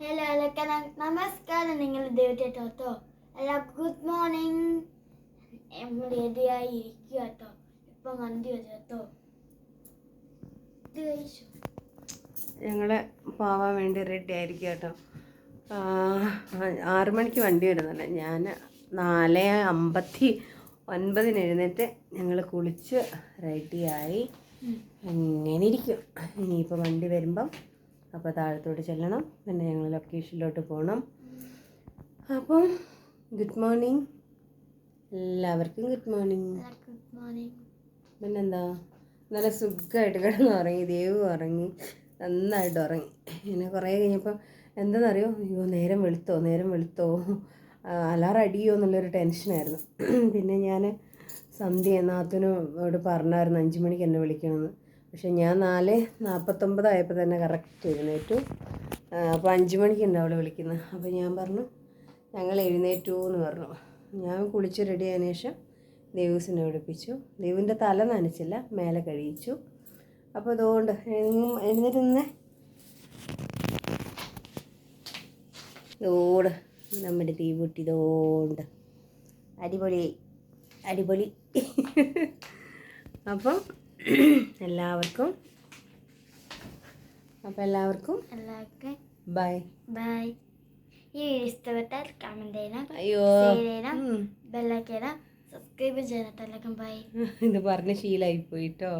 Hello എല്ലാവർക്കും നമസ്കാരം നിങ്ങൾ ദൈവത്തെ കേട്ടോ അല്ല ഗുഡ് മോർണിംഗ് നമ്മൾ റെഡിയായി ഇരിക്കുക കേട്ടോ. ഇപ്പം വണ്ടി വരും കേട്ടോ. ഞങ്ങൾ പോവാൻ വേണ്ടി റെഡി ആയിരിക്കും കേട്ടോ. ആറ് മണിക്ക് വണ്ടി വരുന്നുണ്ട്. ഞാൻ നാല് അമ്പത്തി ഒൻപതിന് എഴുന്നേറ്റ് ഞങ്ങൾ കുളിച്ച് റെഡിയായി അങ്ങനെ ഇരിക്കും. ഇനിയിപ്പോൾ വണ്ടി വരുമ്പം അപ്പോൾ താഴത്തോട്ട് ചെല്ലണം. പിന്നെ ഞങ്ങൾ ലൊക്കേഷനിലോട്ട് പോകണം. അപ്പം ഗുഡ് മോർണിംഗ്. എല്ലാവർക്കും ഗുഡ് മോർണിംഗ്. ഗുഡ് മോർണിംഗ് പിന്നെന്താ? നല്ല സുഖമായിട്ട് കിടന്ന് ഉറങ്ങി. ദേവ് ഉറങ്ങി. നന്നായിട്ട് ഉറങ്ങി. പിന്നെ കുറേ കഴിഞ്ഞപ്പോൾ എന്താണെന്നറിയോ? അയ്യോ നേരം വെളുത്തോ നേരം വെളുത്തോ. അലാറം അടിയോ എന്നുള്ളൊരു ടെൻഷനായിരുന്നു പിന്നെ ഞാൻ സന്ധ്യ നാത്തനോട് പറഞ്ഞായിരുന്നു അഞ്ച് മണിക്ക് എന്നെ വിളിക്കണമെന്ന്. പക്ഷെ ഞാൻ നാല് നാൽപ്പത്തൊമ്പതായപ്പോൾ തന്നെ കറക്റ്റ് എഴുന്നേറ്റു. അപ്പോൾ അഞ്ച് മണിക്കുണ്ട് അവൾ വിളിക്കുന്നത്. അപ്പോൾ ഞാൻ പറഞ്ഞു ഞങ്ങൾ എഴുന്നേറ്റു എന്ന് പറഞ്ഞു. ഞാൻ കുളിച്ച് റെഡി ആയതിനു ശേഷം ദേവൂസിനെ വിളിപ്പിച്ചു. ദേവിന്റെ തല നനച്ചില്ല മേലെ കഴിയിച്ചു അപ്പോൾ അതുകൊണ്ട് എഴുന്ന- എഴുന്നേറ്റ് ഇതോട് നമ്മുടെ തീ പൊട്ടി ഇതോണ്ട്. അടിപൊളി അടിപൊളി. അപ്പം എല്ലാവർക്കും. അപ്പം എല്ലാവർക്കും എല്ലാവർക്കും ബൈ. ബൈ. ഈ വീഡിയോ ഇഷ്ടപ്പെട്ടാൽ കമന്റ് ചെയ്യണം അയ്യോ. ചെയ്യണം. സബ്സ്ക്രൈബ് എല്ലാവർക്കും ബൈ ഇത് പറഞ്ഞ് ശീലമായി പോയിട്ടോ